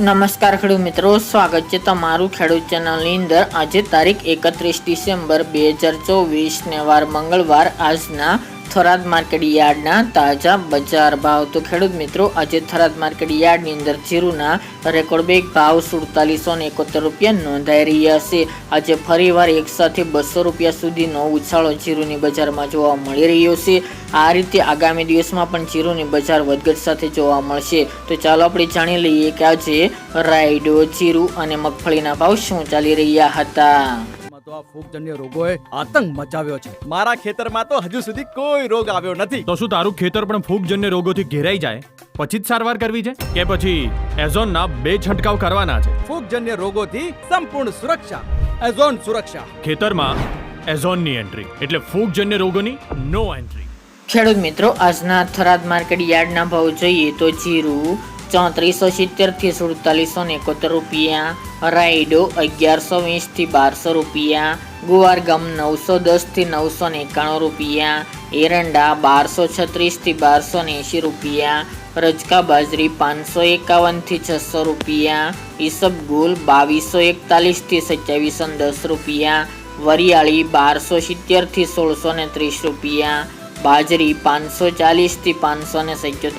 નમસ્કાર ખેડૂત મિત્રો, સ્વાગત છે તમારું ખેડૂત ચેનલની અંદર. આજે તારીખ એકત્રીસ ડિસેમ્બર બે હજાર ચોવીસ, ને વાર મંગળવાર આજના થરાદ માર્કેટ યાર્ડના તાજા બજાર ભાવ. તો ખેડૂત મિત્રો, આજે થરાદ માર્કેટ યાર્ડની અંદર જીરુના રેકોર્ડ બેગ ભાવ સુડતાલીસો ને એકોતેર રૂપિયા નોંધાઈ રહ્યા છે. આજે ફરીવાર એક સાથે બસો રૂપિયા સુધીનો ઉછાળો જીરુની બજારમાં જોવા મળી રહ્યો છે. આ રીતે આગામી દિવસમાં પણ જીરુની બજાર વધઘટ સાથે જોવા મળશે. તો ચાલો આપણે જાણી લઈએ કે આજે રાયડો, જીરુ અને મગફળીના ભાવ શું ચાલી રહ્યા હતા. તો આ ફૂગજન્ય રોગોએ આતંક મચાવ્યો છે. મારા ખેતરમાં તો હજુ સુધી કોઈ રોગ આવ્યો નથી. તો શું તારું ખેતર પણ ફૂગજન્ય રોગોથી ઘેરાઈ જાય? પછી જ સારવાર કરવી છે? કે પછી એઝોનના બે છંટકાવ કરવાના છે? ફૂગજન્ય રોગોથી સંપૂર્ણ સુરક્ષા. એઝોન સુરક્ષા. ખેતરમાં એઝોનની એન્ટ્રી. એટલે ફૂગજન્ય રોગોની નો એન્ટ્રી. ખેડૂત મિત્રો આજના થરાદ માર્કેટ યાર્ડના ભાવ જોઈએ તો જીરું ચોત્રીસો સિત્તેરથી સુડતાલીસો એકોતેર રૂપિયા. રાયડો અગિયારસો વીસથી બારસો રૂપિયા. ગુવારગમ નવસો દસથી નવસો એકાણું રૂપિયા. એરંડા બારસો છત્રીસથી બારસો એંશી રૂપિયા. રજકા બાજરી પાંચસો એકાવનથી છસો રૂપિયા. ઈસબગુલ બાવીસો એકતાલીસથી સત્યાવીસો દસ રૂપિયા. વરિયાળી બારસો સિત્તેરથી સોળસો ત્રીસ રૂપિયા. બાજરી પાંચસો ચાલીસથી પાંચસો ને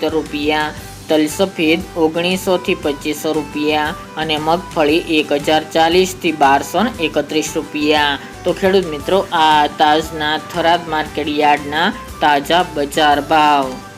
રૂપિયા. તલ સફેદ ઓગણીસોથી પચીસો રૂપિયા અને મગફળી એક હજાર ચાલીસથી બારસો એકત્રીસ રૂપિયા. તો ખેડૂત મિત્રો, આ તાજના થરાદ માર્કેટ યાર્ડના તાજા બજાર ભાવ.